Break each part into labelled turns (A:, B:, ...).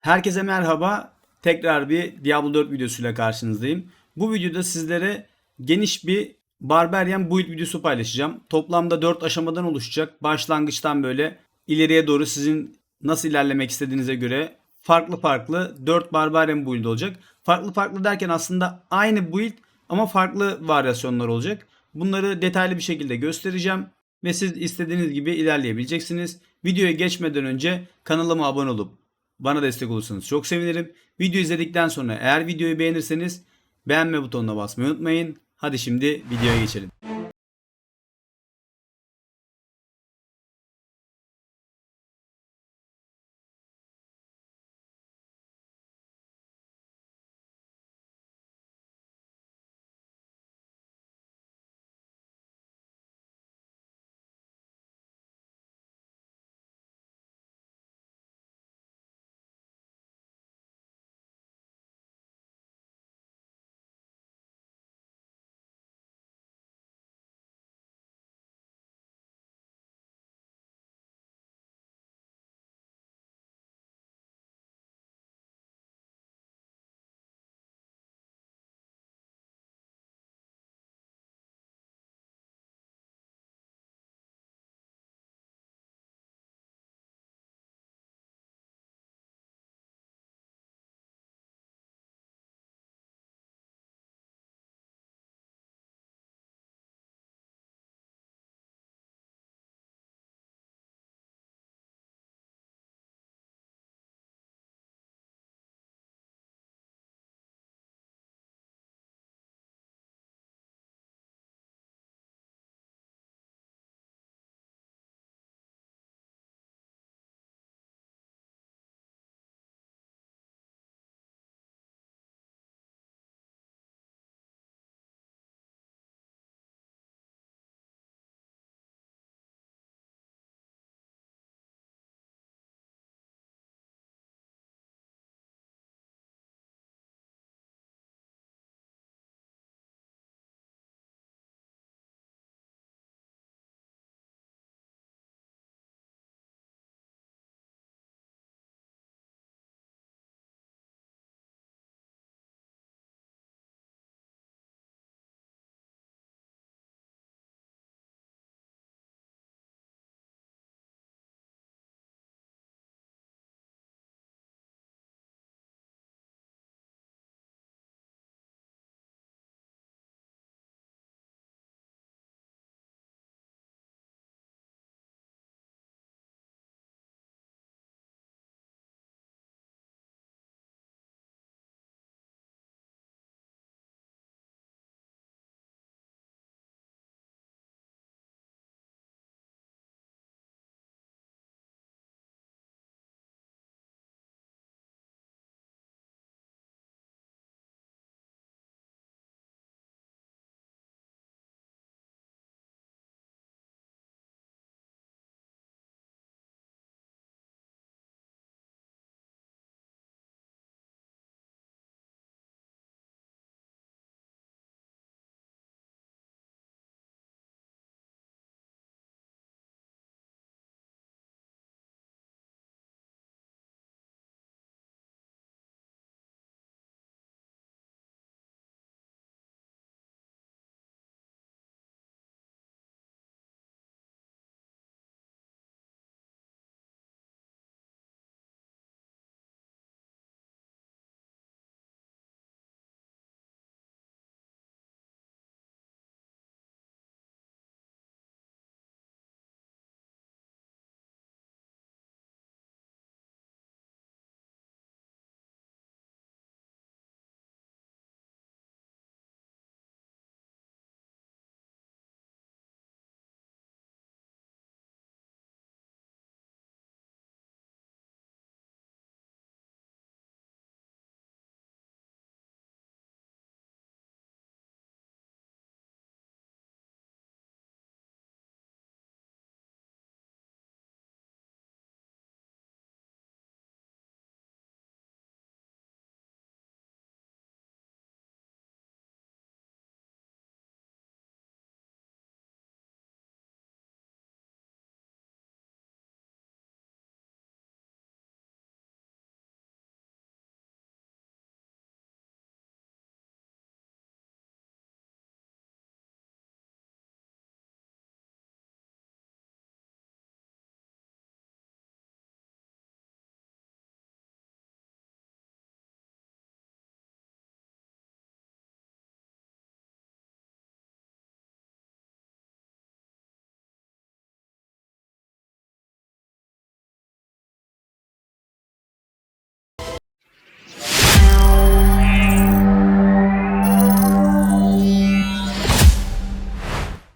A: Herkese merhaba. Tekrar bir Diablo 4 videosuyla karşınızdayım. Bu videoda sizlere geniş bir Barbarian build videosu paylaşacağım. Toplamda 4 aşamadan oluşacak. Başlangıçtan böyle ileriye doğru sizin nasıl ilerlemek istediğinize göre farklı farklı 4 Barbarian build olacak. Farklı farklı derken aslında aynı build ama farklı varyasyonlar olacak. Bunları detaylı bir şekilde göstereceğim ve siz istediğiniz gibi ilerleyebileceksiniz. Videoya geçmeden önce kanalıma abone olup bana destek olursanız çok sevinirim. Video izledikten sonra eğer videoyu beğenirseniz beğenme butonuna basmayı unutmayın. Hadi şimdi videoya geçelim.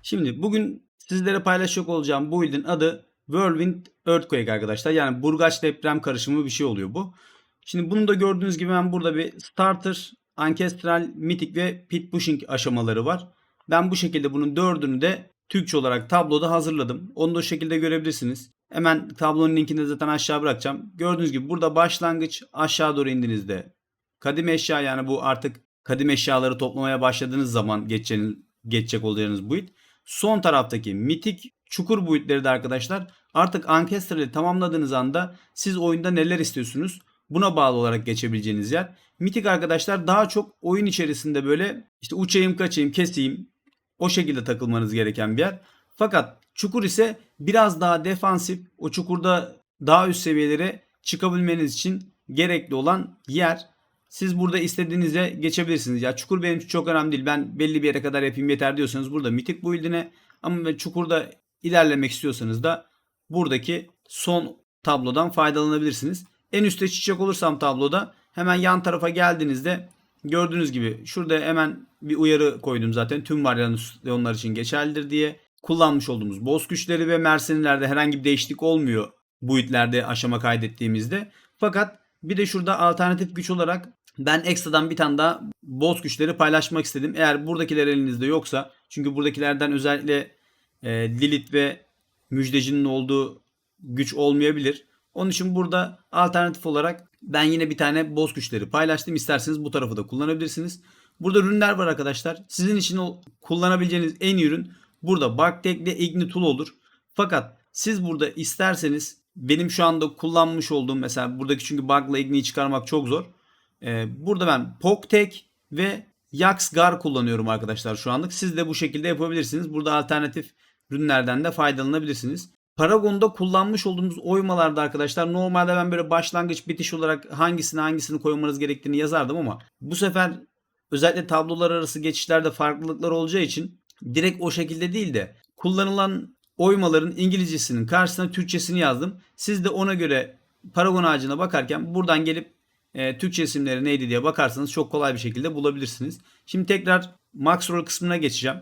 A: Şimdi bugün sizlere paylaşacak olacağım bu build'in adı Whirlwind Earthquake arkadaşlar. Yani burgaç deprem karışımı bir şey oluyor bu. Şimdi bunu da gördüğünüz gibi ben burada bir starter, ancestral, mythic ve pit pushing aşamaları var. Ben bu şekilde bunun dördünü de Türkçe olarak tabloda hazırladım. Onu da o şekilde görebilirsiniz. Hemen tablonun linkini de zaten aşağı bırakacağım. Gördüğünüz gibi burada başlangıç aşağı doğru indiğinizde kadim eşya yani bu artık kadim eşyaları toplamaya başladığınız zaman geçeceğiniz, geçecek olacağınız build. Son taraftaki mitik çukur boyutları da arkadaşlar artık Ancestral'i tamamladığınız anda siz oyunda neler istiyorsunuz buna bağlı olarak geçebileceğiniz yer. Mitik arkadaşlar daha çok oyun içerisinde böyle işte uçayım kaçayım keseyim o şekilde takılmanız gereken bir yer. Fakat çukur ise biraz daha defansif o çukurda daha üst seviyelere çıkabilmeniz için gerekli olan yer. Siz burada istediğinize geçebilirsiniz. Ya çukur benim için çok önemli değil. Ben belli bir yere kadar yapayım yeter diyorsanız burada mitik build'ine ama çukurda ilerlemek istiyorsanız da buradaki son tablodan faydalanabilirsiniz. En üstte çiçek olursam tabloda hemen yan tarafa geldiğinizde gördüğünüz gibi şurada hemen bir uyarı koydum zaten. Tüm varyasyonlar için geçerlidir diye. Kullanmış olduğumuz boss güçleri ve mercenilerde herhangi bir değişiklik olmuyor boyutlerde aşama kaydettiğimizde. Fakat bir de şurada alternatif güç olarak ben ekstradan bir tane daha boss güçleri paylaşmak istedim. Eğer buradakiler elinizde yoksa çünkü buradakilerden özellikle e, Lilith ve Müjdeci'nin olduğu güç olmayabilir. Onun için burada alternatif olarak ben yine bir tane boss güçleri paylaştım. İsterseniz bu tarafı da kullanabilirsiniz. Burada ürünler var arkadaşlar. Sizin için o kullanabileceğiniz en iyi ürün burada Barktek ile Igni Tool olur. Fakat siz burada isterseniz benim şu anda kullanmış olduğum mesela buradaki çünkü bug'la Igni'yi çıkarmak çok zor. Ee, burada ben Poktek ve Yaxgar kullanıyorum arkadaşlar şu anlık. Siz de bu şekilde yapabilirsiniz. Burada alternatif ürünlerden de faydalanabilirsiniz. Paragon'da kullanmış olduğumuz oymalarda arkadaşlar normalde ben böyle başlangıç bitiş olarak hangisini hangisini koymanız gerektiğini yazardım ama bu sefer özellikle tablolar arası geçişlerde farklılıklar olacağı için direkt o şekilde değil de kullanılan oymaların İngilizcesinin karşısına Türkçesini yazdım. Siz de ona göre Paragon ağacına bakarken buradan gelip e, Türkçe isimleri neydi diye bakarsanız çok kolay bir şekilde bulabilirsiniz. Şimdi tekrar Max Roll kısmına geçeceğim.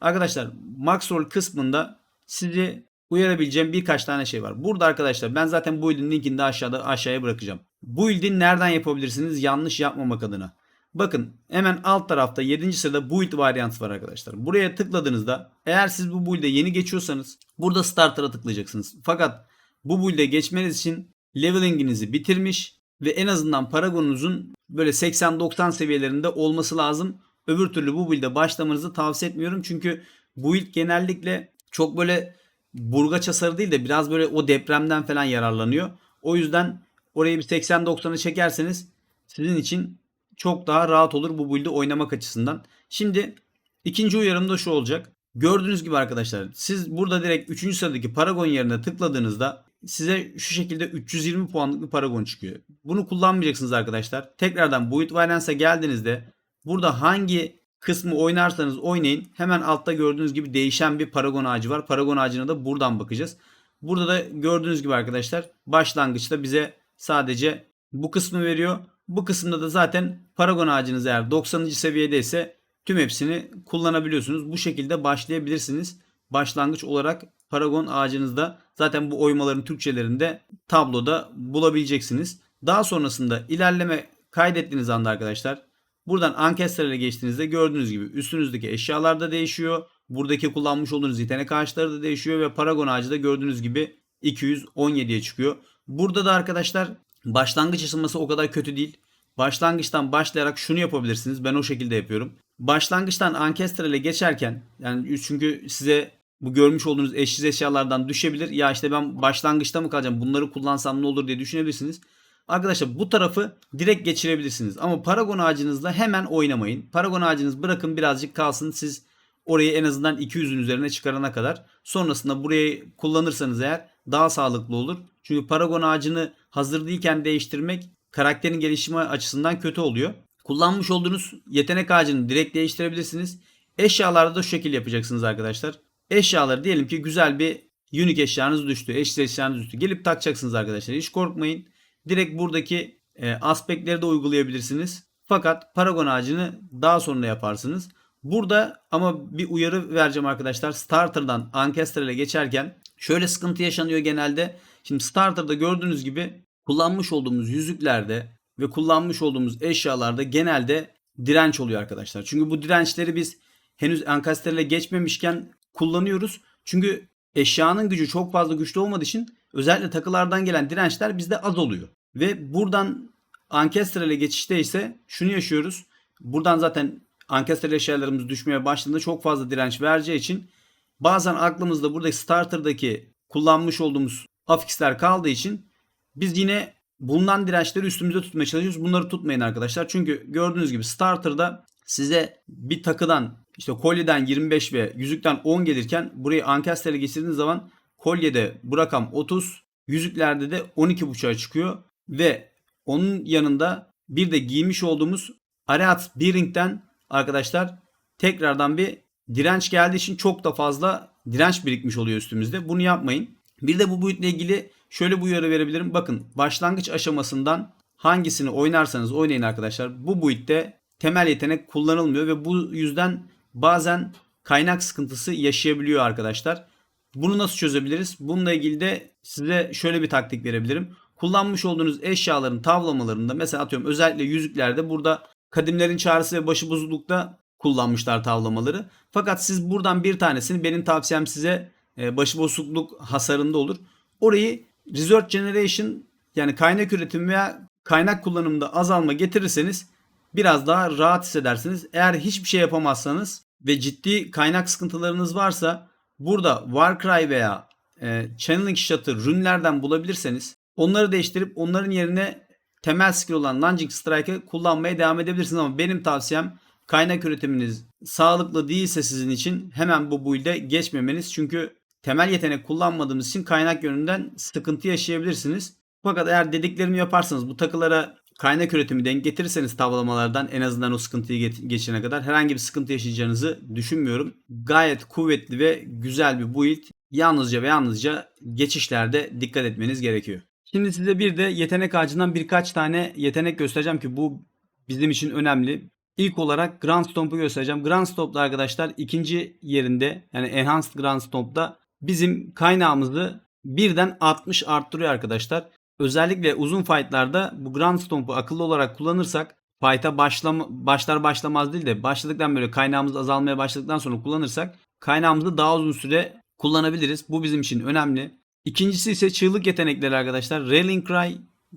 A: Arkadaşlar Max Roll kısmında sizi uyarabileceğim birkaç tane şey var. Burada arkadaşlar ben zaten bu build'in linkini de aşağıda aşağıya bırakacağım. Bu build'i nereden yapabilirsiniz yanlış yapmamak adına? Bakın hemen alt tarafta 7. sırada build varyant var arkadaşlar. Buraya tıkladığınızda eğer siz bu build'e yeni geçiyorsanız burada starter'a tıklayacaksınız. Fakat bu build'e geçmeniz için leveling'inizi bitirmiş ve en azından paragonunuzun böyle 80-90 seviyelerinde olması lazım. Öbür türlü bu build'e başlamanızı tavsiye etmiyorum. Çünkü build genellikle çok böyle burgaç hasarı değil de biraz böyle o depremden falan yararlanıyor. O yüzden orayı bir 80-90'a çekerseniz sizin için çok daha rahat olur bu build'i oynamak açısından. Şimdi ikinci uyarım da şu olacak. Gördüğünüz gibi arkadaşlar siz burada direkt 3. sıradaki Paragon yerine tıkladığınızda size şu şekilde 320 puanlık bir Paragon çıkıyor. Bunu kullanmayacaksınız arkadaşlar. Tekrardan Build Variance'a geldiğinizde burada hangi kısmı oynarsanız oynayın. Hemen altta gördüğünüz gibi değişen bir Paragon ağacı var. Paragon ağacına da buradan bakacağız. Burada da gördüğünüz gibi arkadaşlar başlangıçta bize sadece bu kısmı veriyor. Bu kısımda da zaten Paragon ağacınız eğer 90. seviyede ise tüm hepsini kullanabiliyorsunuz. Bu şekilde başlayabilirsiniz. Başlangıç olarak Paragon ağacınızda zaten bu oymaların Türkçelerinde tabloda bulabileceksiniz. Daha sonrasında ilerleme kaydettiğiniz anda arkadaşlar buradan Ancestral'e geçtiğinizde gördüğünüz gibi üstünüzdeki eşyalar da değişiyor. Buradaki kullanmış olduğunuz yetenek ağaçları da değişiyor ve Paragon ağacı da gördüğünüz gibi 217'ye çıkıyor. Burada da arkadaşlar başlangıç aşaması o kadar kötü değil. Başlangıçtan başlayarak şunu yapabilirsiniz. Ben o şekilde yapıyorum. Başlangıçtan Ancestral'e geçerken yani çünkü size bu görmüş olduğunuz eşsiz eşyalardan düşebilir. Ya işte ben başlangıçta mı kalacağım bunları kullansam ne olur diye düşünebilirsiniz. Arkadaşlar bu tarafı direkt geçirebilirsiniz. Ama Paragon ağacınızla hemen oynamayın. Paragon ağacınız bırakın birazcık kalsın. Siz orayı en azından 200'ün üzerine çıkarana kadar. Sonrasında burayı kullanırsanız eğer daha sağlıklı olur. Çünkü Paragon ağacını hazır değilken değiştirmek karakterin gelişimi açısından kötü oluyor. Kullanmış olduğunuz yetenek ağacını direkt değiştirebilirsiniz. Eşyalarda da şu şekil yapacaksınız arkadaşlar. Eşyaları diyelim ki güzel bir unique eşyanız düştü. Eşsiz eşyanız düştü. Gelip takacaksınız arkadaşlar. Hiç korkmayın. Direkt buradaki e, aspektleri de uygulayabilirsiniz. Fakat paragon ağacını daha sonra yaparsınız. Burada ama bir uyarı vereceğim arkadaşlar. Starter'dan Ancestral'e geçerken şöyle sıkıntı yaşanıyor genelde. Şimdi Starter'da gördüğünüz gibi kullanmış olduğumuz yüzüklerde ve kullanmış olduğumuz eşyalarda genelde direnç oluyor arkadaşlar. Çünkü bu dirençleri biz henüz Ancestral'e geçmemişken kullanıyoruz. Çünkü eşyanın gücü çok fazla güçlü olmadığı için özellikle takılardan gelen dirençler bizde az oluyor. Ve buradan Ancestral'e geçişte ise şunu yaşıyoruz. Buradan zaten Ancestral eşyalarımız düşmeye başladığında çok fazla direnç vereceği için bazen aklımızda buradaki starter'daki kullanmış olduğumuz afixler kaldığı için biz yine bulunan dirençleri üstümüze tutmaya çalışıyoruz. Bunları tutmayın arkadaşlar. Çünkü gördüğünüz gibi starter'da size bir takıdan işte kolyeden 25 ve yüzükten 10 gelirken burayı Ancestral'e geçirdiğiniz zaman kolyede bu rakam 30, yüzüklerde de 12.5'a çıkıyor ve onun yanında bir de giymiş olduğumuz Ariat Bearing'den arkadaşlar tekrardan bir direnç geldiği için çok da fazla direnç birikmiş oluyor üstümüzde. Bunu yapmayın. Bir de bu boyutla ilgili şöyle bir uyarı verebilirim. Bakın başlangıç aşamasından hangisini oynarsanız oynayın arkadaşlar. Bu boyutta temel yetenek kullanılmıyor ve bu yüzden bazen kaynak sıkıntısı yaşayabiliyor arkadaşlar. Bunu nasıl çözebiliriz? Bununla ilgili de size şöyle bir taktik verebilirim. Kullanmış olduğunuz eşyaların tavlamalarında mesela atıyorum özellikle yüzüklerde burada kadimlerin çağrısı ve başıbozuklukta kullanmışlar tavlamaları. Fakat siz buradan bir tanesini benim tavsiyem size e, başıbozukluk hasarında olur. Orayı Research Generation yani kaynak üretimi veya kaynak kullanımında azalma getirirseniz biraz daha rahat hissedersiniz. Eğer hiçbir şey yapamazsanız ve ciddi kaynak sıkıntılarınız varsa burada Warcry veya e, Channeling Shot'ı rünlerden bulabilirseniz onları değiştirip onların yerine temel skill olan Lunging Strike'ı kullanmaya devam edebilirsiniz ama benim tavsiyem kaynak üretiminiz sağlıklı değilse sizin için hemen bu build'e geçmemeniz. Çünkü temel yetenek kullanmadığınız için kaynak yönünden sıkıntı yaşayabilirsiniz. Fakat eğer dediklerimi yaparsanız bu takılara kaynak üretimi denk getirirseniz tavlamalardan en azından o sıkıntıyı geçene kadar herhangi bir sıkıntı yaşayacağınızı düşünmüyorum. Gayet kuvvetli ve güzel bir build. Yalnızca ve yalnızca geçişlerde dikkat etmeniz gerekiyor. Şimdi size bir de yetenek ağacından birkaç tane yetenek göstereceğim ki bu bizim için önemli. İlk olarak Grand Stomp'u göstereceğim. Grand Stomp'da arkadaşlar ikinci yerinde yani Enhanced Grand Stomp'da bizim kaynağımızı birden 60 arttırıyor arkadaşlar. Özellikle uzun fightlarda bu Grand Stomp'u akıllı olarak kullanırsak fight'a başlama, başlar başlamaz değil de başladıktan böyle kaynağımız azalmaya başladıktan sonra kullanırsak kaynağımızı daha uzun süre kullanabiliriz. Bu bizim için önemli. İkincisi ise çığlık yetenekleri arkadaşlar. Rallying Cry,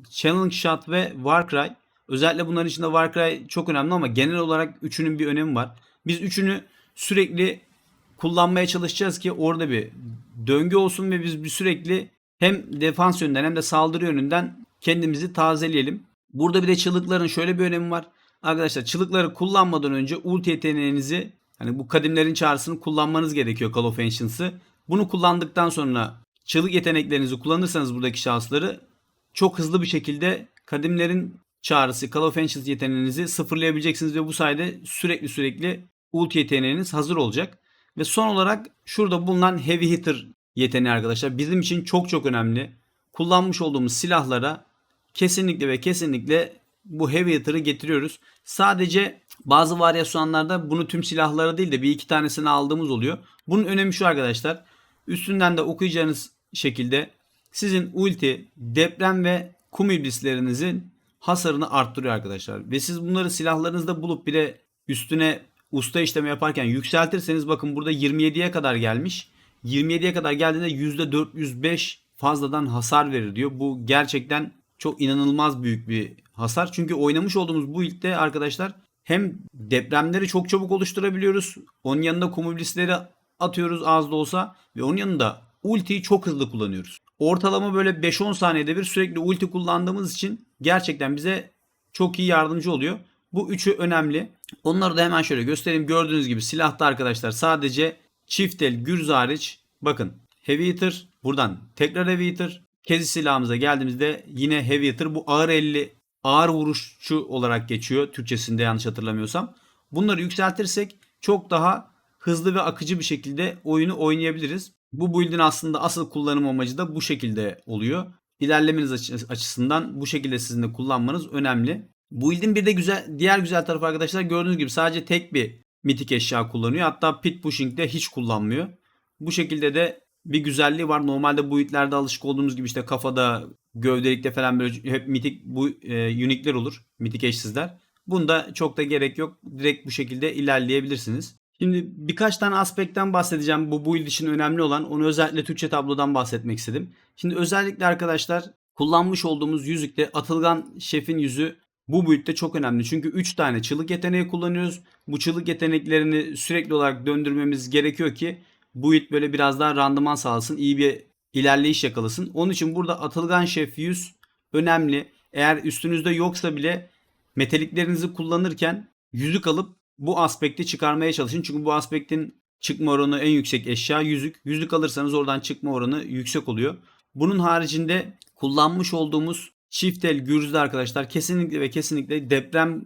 A: Challenge Shot ve Warcry. Özellikle bunların içinde Warcry çok önemli ama genel olarak üçünün bir önemi var. Biz üçünü sürekli kullanmaya çalışacağız ki orada bir döngü olsun ve biz bir sürekli hem defans yönünden hem de saldırı yönünden kendimizi tazeleyelim. Burada bir de çığlıkların şöyle bir önemi var. Arkadaşlar çığlıkları kullanmadan önce ulti yeteneğinizi hani bu kadimlerin çağrısını kullanmanız gerekiyor Call of Ancients'ı. Bunu kullandıktan sonra çığlık yeteneklerinizi kullanırsanız buradaki şansları çok hızlı bir şekilde kadimlerin çağrısı Call of Ancients yeteneğinizi sıfırlayabileceksiniz ve bu sayede sürekli sürekli ulti yeteneğiniz hazır olacak. Ve son olarak şurada bulunan Heavy Hitter yeteneği arkadaşlar bizim için çok çok önemli. Kullanmış olduğumuz silahlara kesinlikle ve kesinlikle bu Heavy Hitter'ı getiriyoruz. Sadece bazı varyasyonlarda bunu tüm silahlara değil de bir iki tanesini aldığımız oluyor. Bunun önemi şu arkadaşlar. Üstünden de okuyacağınız şekilde sizin ulti, deprem ve kum iblislerinizin hasarını arttırıyor arkadaşlar. Ve siz bunları silahlarınızda bulup bir de üstüne usta işleme yaparken yükseltirseniz bakın burada 27'ye kadar gelmiş. 27'ye kadar geldiğinde %405 fazladan hasar verir diyor. Bu gerçekten çok inanılmaz büyük bir hasar. Çünkü oynamış olduğumuz bu ilkte arkadaşlar hem depremleri çok çabuk oluşturabiliyoruz. Onun yanında kum iblisleri atıyoruz az da olsa ve onun yanında ultiyi çok hızlı kullanıyoruz. Ortalama böyle 5-10 saniyede bir sürekli ulti kullandığımız için gerçekten bize çok iyi yardımcı oluyor. Bu üçü önemli. Onları da hemen şöyle göstereyim. Gördüğünüz gibi silahta arkadaşlar sadece çift el gürz hariç bakın heavy hitter buradan tekrar heavy hitter kezi silahımıza geldiğimizde yine heavy hitter bu ağır elli ağır vuruşçu olarak geçiyor Türkçesinde yanlış hatırlamıyorsam. Bunları yükseltirsek çok daha hızlı ve akıcı bir şekilde oyunu oynayabiliriz. Bu build'in aslında asıl kullanım amacı da bu şekilde oluyor. İlerlemeniz açısından bu şekilde sizin de kullanmanız önemli. Bu build'in bir de güzel diğer güzel tarafı arkadaşlar gördüğünüz gibi sadece tek bir mitik eşya kullanıyor. Hatta pit pushing'de hiç kullanmıyor. Bu şekilde de bir güzelliği var. Normalde bu itlerde alışık olduğumuz gibi işte kafada, gövdelikte falan böyle hep mitik bu e, unikler olur. Mitik eşsizler. Bunda çok da gerek yok. Direkt bu şekilde ilerleyebilirsiniz. Şimdi birkaç tane aspektten bahsedeceğim. Bu build için önemli olan. Onu özellikle Türkçe tablodan bahsetmek istedim. Şimdi özellikle arkadaşlar kullanmış olduğumuz yüzükte Atılgan Şef'in yüzü bu build'de çok önemli. Çünkü 3 tane çığlık yeteneği kullanıyoruz. Bu çığlık yeteneklerini sürekli olarak döndürmemiz gerekiyor ki bu build böyle biraz daha randıman sağlasın. iyi bir ilerleyiş yakalasın. Onun için burada Atılgan Şef 100 önemli. Eğer üstünüzde yoksa bile metaliklerinizi kullanırken yüzük alıp bu aspekti çıkarmaya çalışın. Çünkü bu aspektin çıkma oranı en yüksek eşya yüzük. Yüzük alırsanız oradan çıkma oranı yüksek oluyor. Bunun haricinde kullanmış olduğumuz çift el gürzde arkadaşlar kesinlikle ve kesinlikle deprem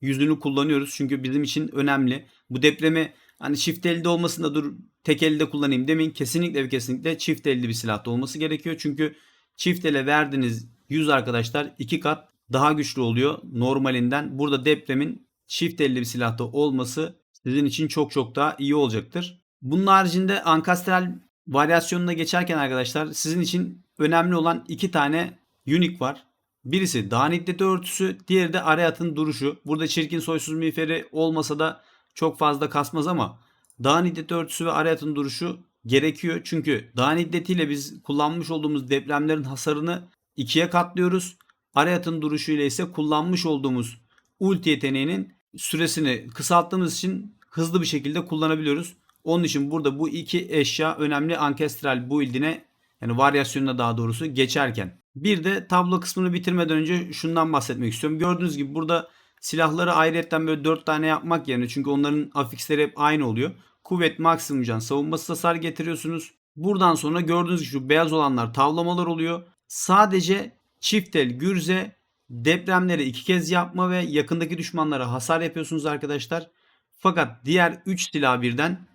A: yüzünü kullanıyoruz. Çünkü bizim için önemli. Bu depremi hani çift elde olmasında dur tek elde kullanayım demeyin. Kesinlikle ve kesinlikle çift elde bir silahta olması gerekiyor. Çünkü çift ele verdiğiniz yüz arkadaşlar iki kat daha güçlü oluyor normalinden. Burada depremin çift elli bir silahta olması sizin için çok çok daha iyi olacaktır. Bunun haricinde ankastral varyasyonuna geçerken arkadaşlar sizin için önemli olan iki tane unique var. Birisi dağın iddeti örtüsü, diğeri de Arayat'ın duruşu. Burada çirkin soysuz miğferi olmasa da çok fazla kasmaz ama dağın iddeti örtüsü ve Arayat'ın duruşu gerekiyor. Çünkü dağın iddetiyle biz kullanmış olduğumuz depremlerin hasarını ikiye katlıyoruz. Arayat'ın duruşu ile ise kullanmış olduğumuz ulti yeteneğinin süresini kısalttığımız için hızlı bir şekilde kullanabiliyoruz. Onun için burada bu iki eşya önemli ankestral build'ine yani varyasyonuna daha doğrusu geçerken. Bir de tablo kısmını bitirmeden önce şundan bahsetmek istiyorum. Gördüğünüz gibi burada silahları ayrıyetten böyle 4 tane yapmak yerine çünkü onların afiksleri hep aynı oluyor. Kuvvet, maksimum can, savunması hasar getiriyorsunuz. Buradan sonra gördüğünüz gibi şu beyaz olanlar tavlamalar oluyor. Sadece çiftel, gürze, depremleri iki kez yapma ve yakındaki düşmanlara hasar yapıyorsunuz arkadaşlar. Fakat diğer 3 silah birden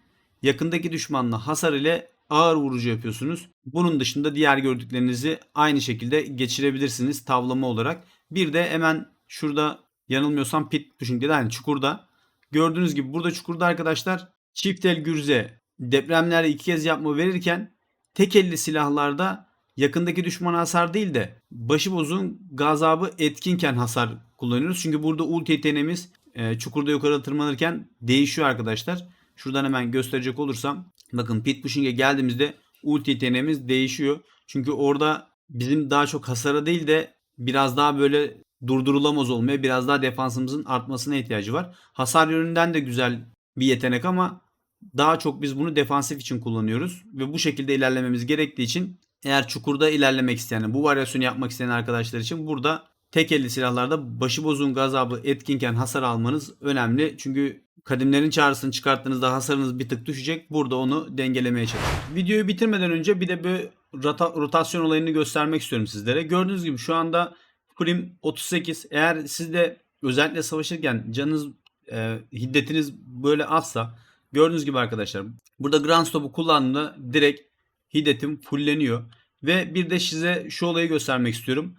A: yakındaki düşmanla hasar ile ağır vurucu yapıyorsunuz. Bunun dışında diğer gördüklerinizi aynı şekilde geçirebilirsiniz tavlama olarak. Bir de hemen şurada yanılmıyorsam pit de aynı çukurda. Gördüğünüz gibi burada çukurda arkadaşlar çift el gürze depremlerde iki kez yapma verirken tek elli silahlarda yakındaki düşmana hasar değil de başıbozun gazabı etkinken hasar kullanıyoruz. Çünkü burada ulti yeteneğimiz e, çukurda yukarı tırmanırken değişiyor arkadaşlar. Şuradan hemen gösterecek olursam bakın pit pushing'e geldiğimizde ulti yeteneğimiz değişiyor. Çünkü orada bizim daha çok hasara değil de biraz daha böyle durdurulamaz olmaya biraz daha defansımızın artmasına ihtiyacı var. Hasar yönünden de güzel bir yetenek ama daha çok biz bunu defansif için kullanıyoruz ve bu şekilde ilerlememiz gerektiği için eğer çukurda ilerlemek isteyen, bu varyasyonu yapmak isteyen arkadaşlar için burada tek elli silahlarda başıbozun gazabı etkinken hasar almanız önemli. Çünkü kadimlerin çağrısını çıkarttığınızda hasarınız bir tık düşecek. Burada onu dengelemeye çalışın. Videoyu bitirmeden önce bir de bir rota- rotasyon olayını göstermek istiyorum sizlere. Gördüğünüz gibi şu anda prim 38. Eğer siz de özellikle savaşırken canınız e, hiddetiniz böyle azsa gördüğünüz gibi arkadaşlar burada Grand Stop'u kullandığımda direkt hiddetim fulleniyor. Ve bir de size şu olayı göstermek istiyorum.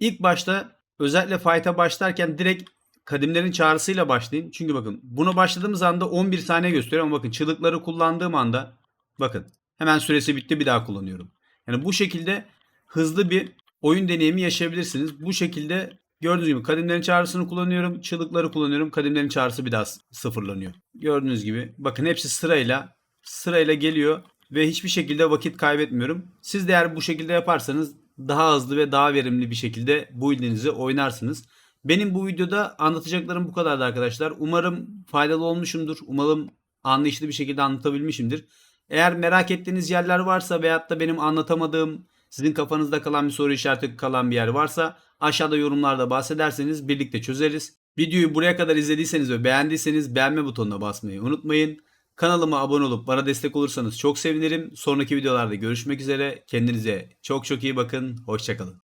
A: İlk başta özellikle fight'a başlarken direkt kadimlerin çağrısıyla başlayın. Çünkü bakın buna başladığımız anda 11 saniye gösteriyor ama bakın çığlıkları kullandığım anda bakın hemen süresi bitti bir daha kullanıyorum. Yani bu şekilde hızlı bir oyun deneyimi yaşayabilirsiniz. Bu şekilde gördüğünüz gibi kadimlerin çağrısını kullanıyorum. Çığlıkları kullanıyorum. Kadimlerin çağrısı bir daha sıfırlanıyor. Gördüğünüz gibi bakın hepsi sırayla sırayla geliyor ve hiçbir şekilde vakit kaybetmiyorum. Siz de eğer bu şekilde yaparsanız daha hızlı ve daha verimli bir şekilde bu build'inizi oynarsınız. Benim bu videoda anlatacaklarım bu kadardı arkadaşlar. Umarım faydalı olmuşumdur. Umarım anlayışlı bir şekilde anlatabilmişimdir. Eğer merak ettiğiniz yerler varsa veyahut da benim anlatamadığım, sizin kafanızda kalan bir soru işareti kalan bir yer varsa aşağıda yorumlarda bahsederseniz birlikte çözeriz. Videoyu buraya kadar izlediyseniz ve beğendiyseniz beğenme butonuna basmayı unutmayın. Kanalıma abone olup bana destek olursanız çok sevinirim. Sonraki videolarda görüşmek üzere. Kendinize çok çok iyi bakın. Hoşçakalın.